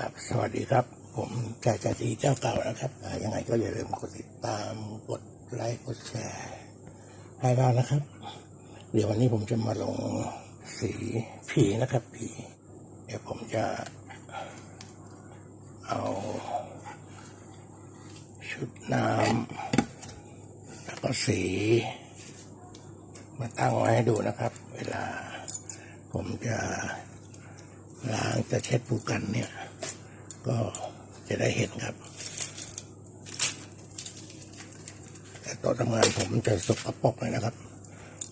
ครับ สวัสดีครับ ผมชายชาตรีเจ้าเก่านะครับยังไงก็อย่าลืมกดติดตามกดไลค์กดแชร์ให้เรานะครับ เดี๋ยววันนี้ผมจะมาลงสีผีนะครับผีเดี๋ยวผมจะเอาชุดน้ำแล้วก็สี มาตั้งไว้ให้ดูนะครับ เวลาผมจะล้างจะเช็ดผูกันเนี่ย ก็จะได้เห็นครับ แต่โต๊ะทำงานผมจะสกปรกเลยนะครับ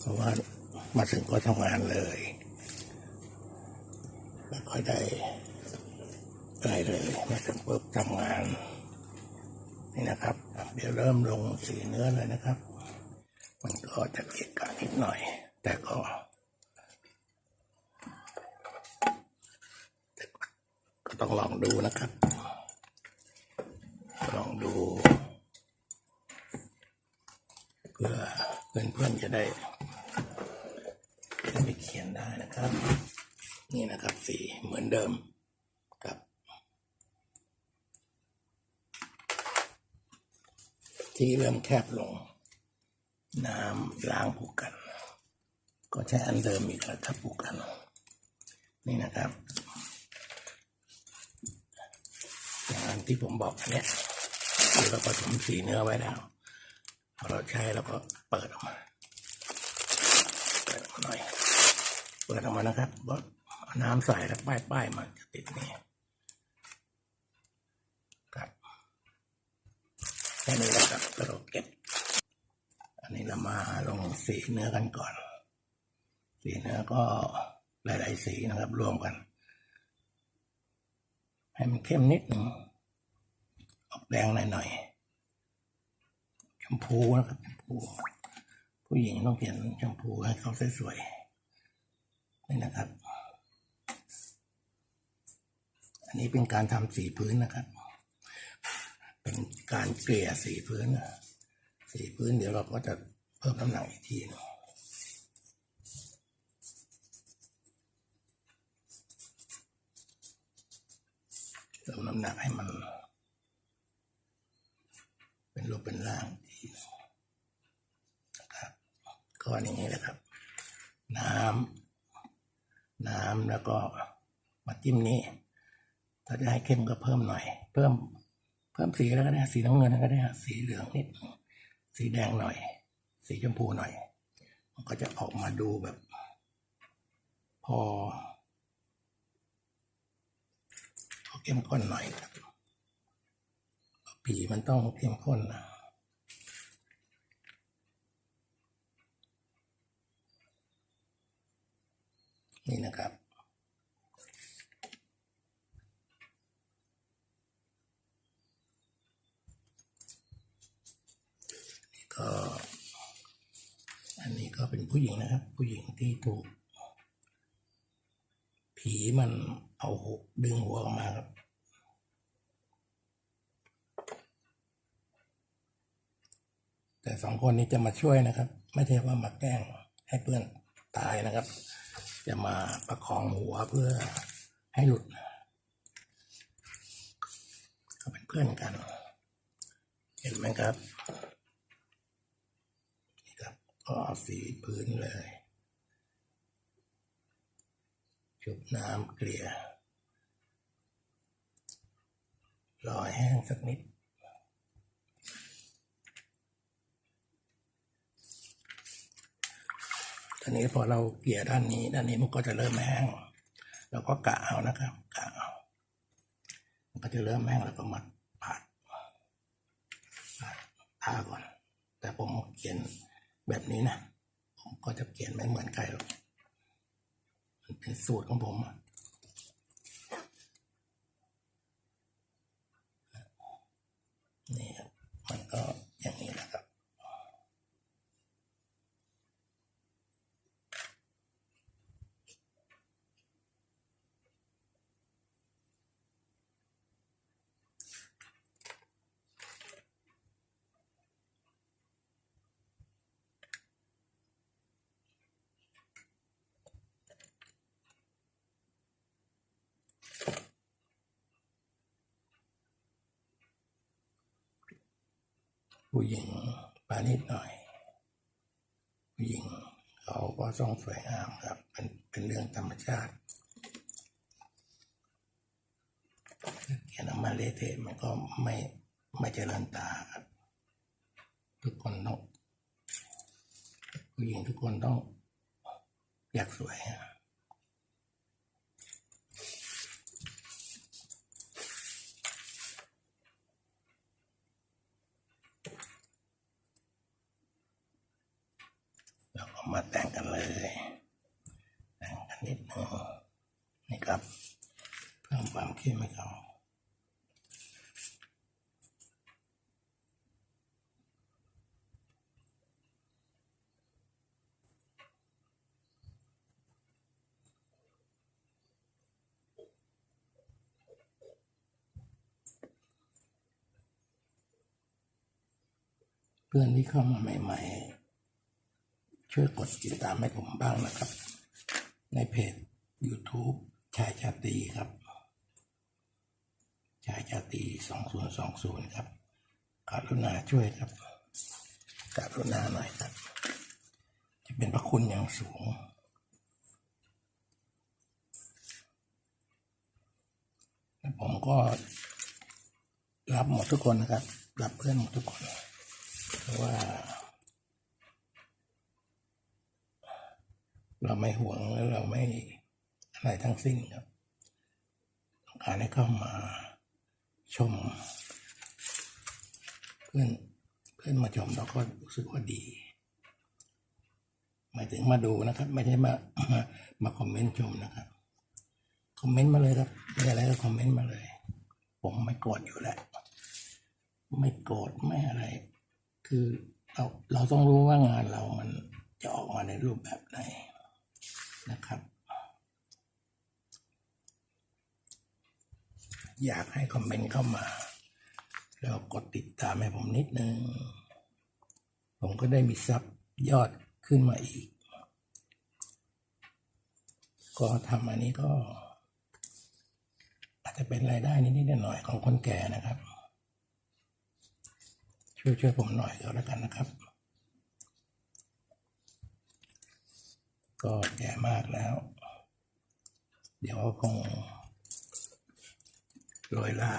เพราะว่ามาถึงก็ทำงานเลยไม่ค่อยได้อะไรเลยมาถึงปุ๊บทำงาน นี่นะครับ เดี๋ยวเริ่มลงสีเนื้อเลยนะครับ มันก็จะเกะกะนิดหน่อย แต่ก็ ก็ต้องลองดูนะครับ ลองดู เพื่อเพื่อนๆจะได้ไปเขียนได้นะครับ นี่นะครับสีเหมือนเดิมครับ ที่เริ่มแคบลง น้ำล้างผูกกัน ก็ใช้อันเดิมอีกแล้วถ้าผูกกัน นี่นะครับ อย่างที่ผมบอกอันเนี้ยคือเราผสมสีเนื้อไว้แล้วพอเราใช้เราก็เปิดออกมาเปิดออกมาหน่อยเปิดออกมานะครับก็เอาน้ำใส่แล้วป้ายป้ายๆมันจะติดนี่ครับแค่นี้แหละครับเราเก็บ อันนี้เรามาลงสีเนื้อกันก่อน สีเนื้อก็หลาย ๆ สีนะครับรวมกัน ให้มันเข้มนิดหนึ่ง ออกแดงหน่อยๆชมพูนะครับชมพู ผู้หญิงต้องเปลี่ยนชมพูให้เขาสวยๆนี่นะครับ อันนี้เป็นการทำสีพื้นนะครับ เป็นการเกลี่ยสีพื้น สีพื้นเดี๋ยวเราก็จะเพิ่มน้ำหนักอีกทีหนึงเพิ่มน้ำหนักให้มัน รูปเป็นร่างที่นะครับก็อย่างนี้แหละครับ น้ำน้ำแล้วก็มาจิ้มนี้ ถ้าจะให้เข้มก็เพิ่มหน่อย เพิ่ม เพิ่มสีแล้วก็ได้สีน้ำเงินก็ได้สีเหลืองนิดสีแดงหน่อย สีชมพูหน่อย มันก็จะออกมาดูแบบ พอพอเข้มข้นหน่อยครับ ผีมันต้องเข้มข้นนะนี่นะครับ นี่ก็ อันนี้ก็เป็นผู้หญิงนะครับ ผู้หญิงที่ถูก ผีมันเอาหัวดึงหัวออกมาครับ แต่ สองคนนี้จะมาช่วยนะครับ ไม่ใช่ว่ามาแกล้งให้เพื่อนตายนะครับ จะมาประคองหัวเพื่อให้หลุดเขาเป็นเพื่อนกัน เห็นไหมครับนี่ครับก็เอาสีพื้นเลยชุบน้ำเกลี่ยรอแห้งสักนิด ทีนี้พอเราเกี่ยด้านนี้ ด้านนี้มันก็จะเริ่มแห้งเราก็กะเอานะครับกะเอามันก็จะเริ่มแห้งแล้วก็มาดปาดทาก่อน แต่ผมเขียนแบบนี้นะ ผมก็จะเขียนไม่เหมือนใครหรอกมันเป็นสูตรของผมอะนี่ครับมันก็อย่างนี้นะครับ น ผู้หญิงปานิดหน่อย ผู้หญิงเขาก็ต้องสวยงามครับ เป็นเป็นเรื่องธรรมชาติเขียนออกมาเละเทะมันก็ไม่ไม่เจริญตาครับ ทุกคนต้องผู้หญิงทุกคนต้องอยากสวยอะ เราก็ มาแต่งกันเลย แต่งกันนิดนึงนี่ครับ เพิ่มความเข้มให้เขาเพื่อนที่เข้ามาใหม่ ๆ ช่วยกดติดตามให้ผมบ้างนะครับ ในเพจ YouTube ชายชาตีครับ ชายชาตี2020 ครับกรุณาช่วยครับกรุณาหน่อยครับ จะเป็นพระคุณอย่างสูงและผมก็รับหมดทุกคนนะครับ รับเพื่อนหมดทุกคน เพราะว่า เราไม่ห่วงและเราไม่อะไรทั้งสิ้นครับต้องการให้เข้ามาชม เพื่อนเพื่อนมาชมเราก็รู้สึกว่าดีหมายถึงมาดูนะครับ ไม่ได้มามามาคอมเมนต์ชมนะครับคอมเมนต์มาเลยครับมีอะไรก็คอมเมนต์มาเลย ผมไม่โกรธอยู่แล้วไม่โกรธไม่อะไร คือเราเราต้องรู้ว่างานเรามันจะออกมาในรูปแบบไหน นะครับ อยากให้คอมเมนต์เข้ามา แล้วกดติดตามให้ผมนิดนึง ผมก็ได้มีซับยอดขึ้นมาอีก ก็ทำอันนี้ก็ อาจจะเป็นรายได้นิดๆหน่อยๆของคนแก่นะครับ ช่วยช่วยผมหน่อยก็แล้วกันนะครับ ก็แก่มากแล้ว เดี๋ยวคงโรยลา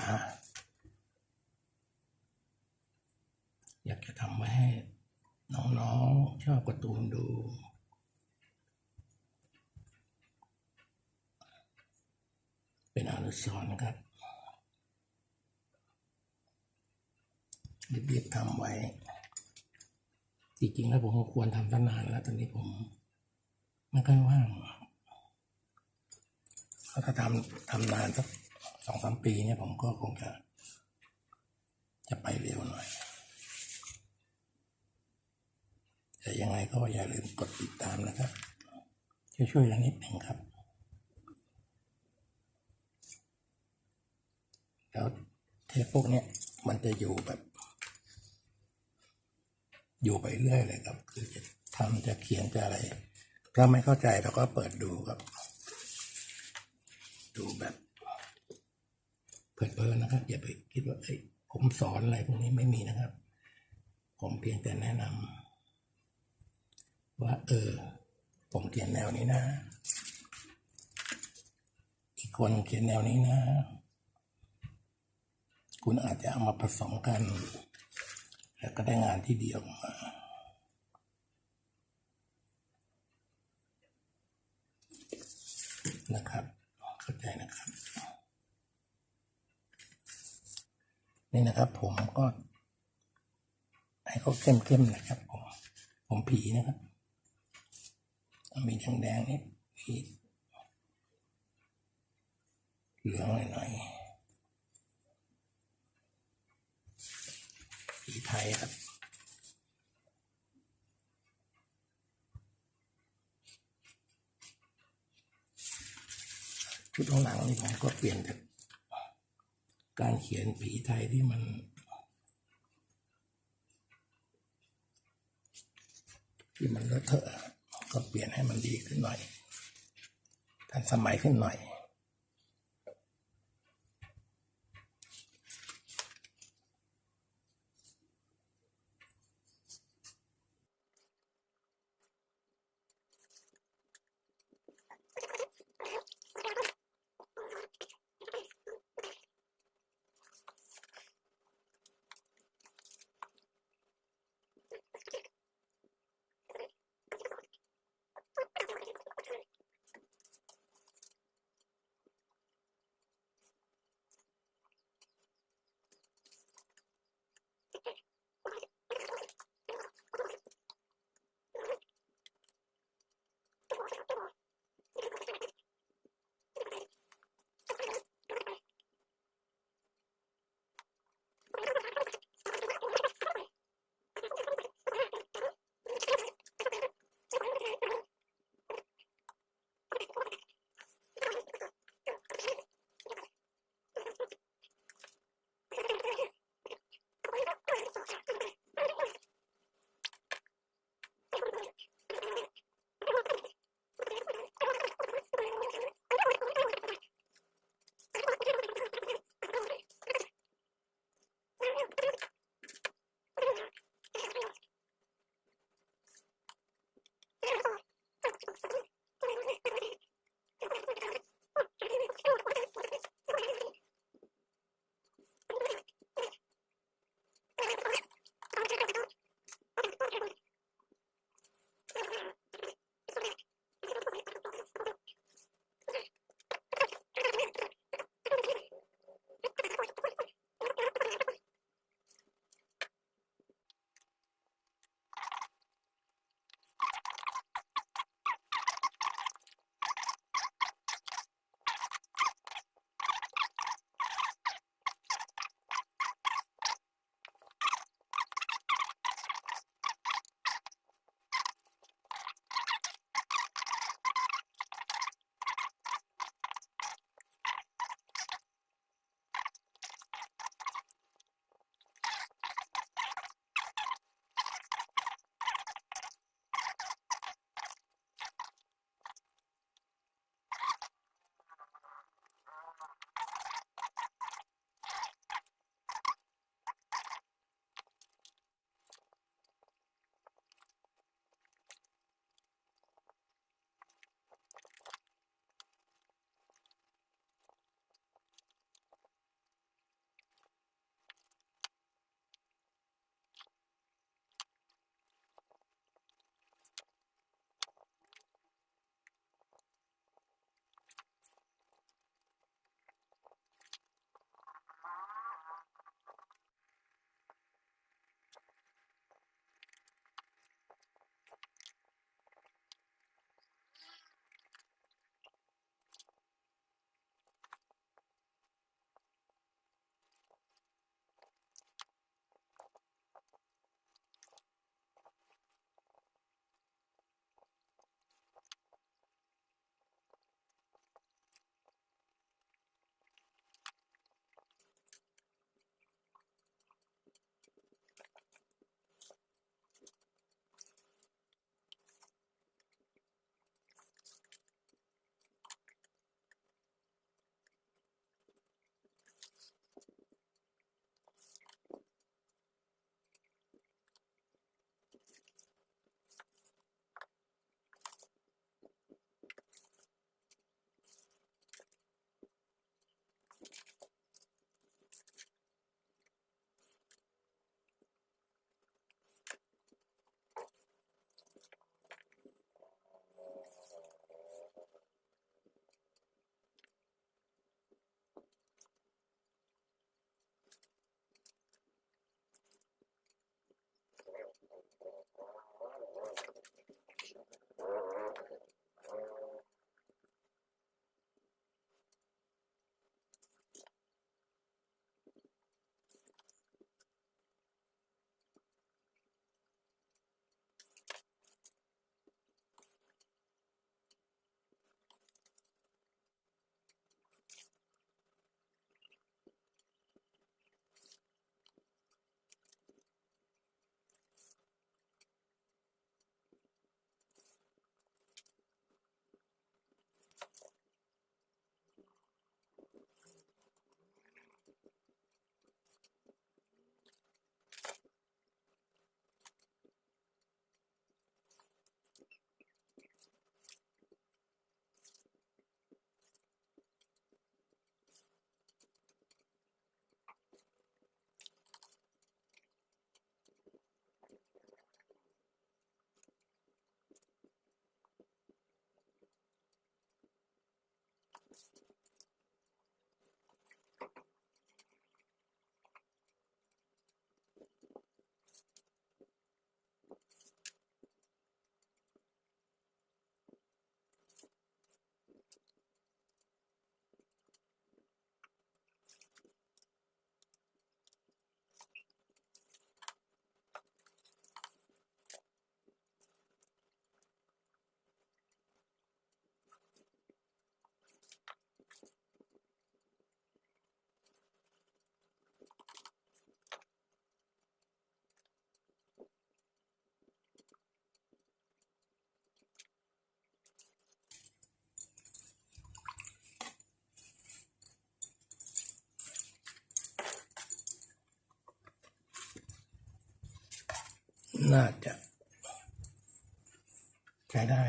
อยากจะทำไว้ให้น้องๆชอบการ์ตูนดู เป็นอนุสรณ์ครับรีบๆทำไว้ จริงๆแล้วผมควรทำตั้งนานแล้วตอนนี้ผม ไม่ค่อยว่างเพราถ้าทำทำนานสักสองสามปีเนี่ยผมก็คงจะ จะไปเร็วหน่อย แต่ยังไงก็อย่าลืมกดติดตามนะครับ ช่วยๆกันนิดหนึ่งครับ แล้วเทปพวกเนี้ยมันจะอยู่แบบ อยู่ไปเรื่อยเลยครับ คือจะทำจะเขียนจะอะไร ถ้าไม่เข้าใจเราก็เปิดดูครับ ดูแบบเพลินๆนะครับ อย่าไปคิดว่าเอ้ยผมสอนอะไรพวกนี้ไม่มีนะครับ ผมเพียงแต่แนะนำว่า เออ ผมเขียนแนวนี้นะ อีกคนเขียนแนวนี้นะ คุณอาจจะเอามาผสมกัน แล้วก็ได้งานที่ดีออกมา นะครับ เข้าใจนะครับ นี่นะครับ ผมก็ให้เขาเข้มๆนะครับ ผม ผมผีนะครับมีแดงๆนิดมีเหลืองหน่อยๆผีไทยครับชุดของหลังนี่ผมก็เปลี่ยนจาก การเขียนผีไทยที่มัน ที่มันเลอะเทอะก็เปลี่ยนให้มันดีขึ้นหน่อยทันสมัยขึ้นหน่อย น่าจะใช้ได้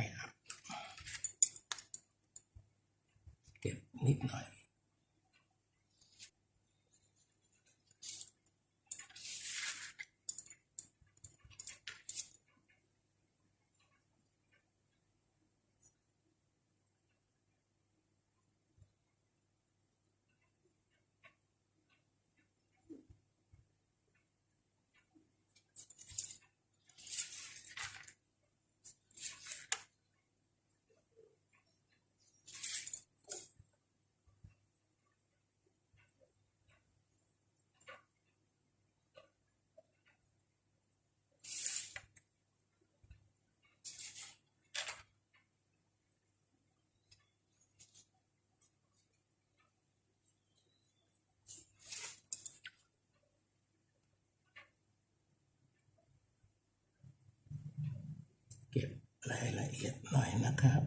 ายละเอียดหน่อยนะครับ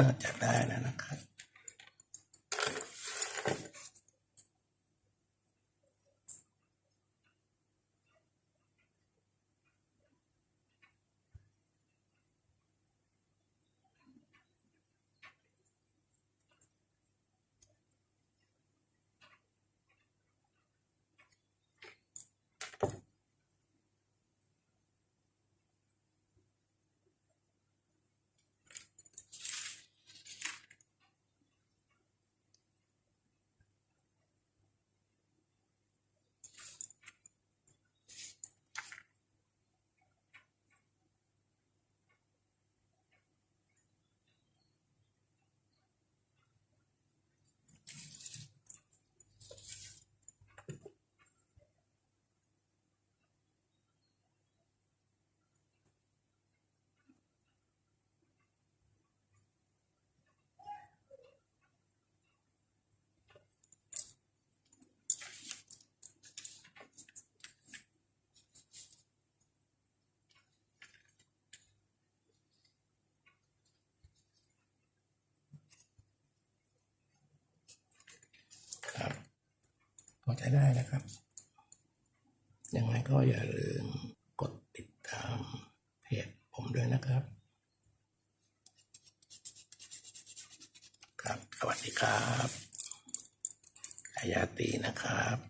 น่าจะได้แอจะได้นะครับยังไงก็อย่าลืมกดติดตามเพจผมด้วยนะครับ ครับ สวัสดีครับอายาตีนะครับ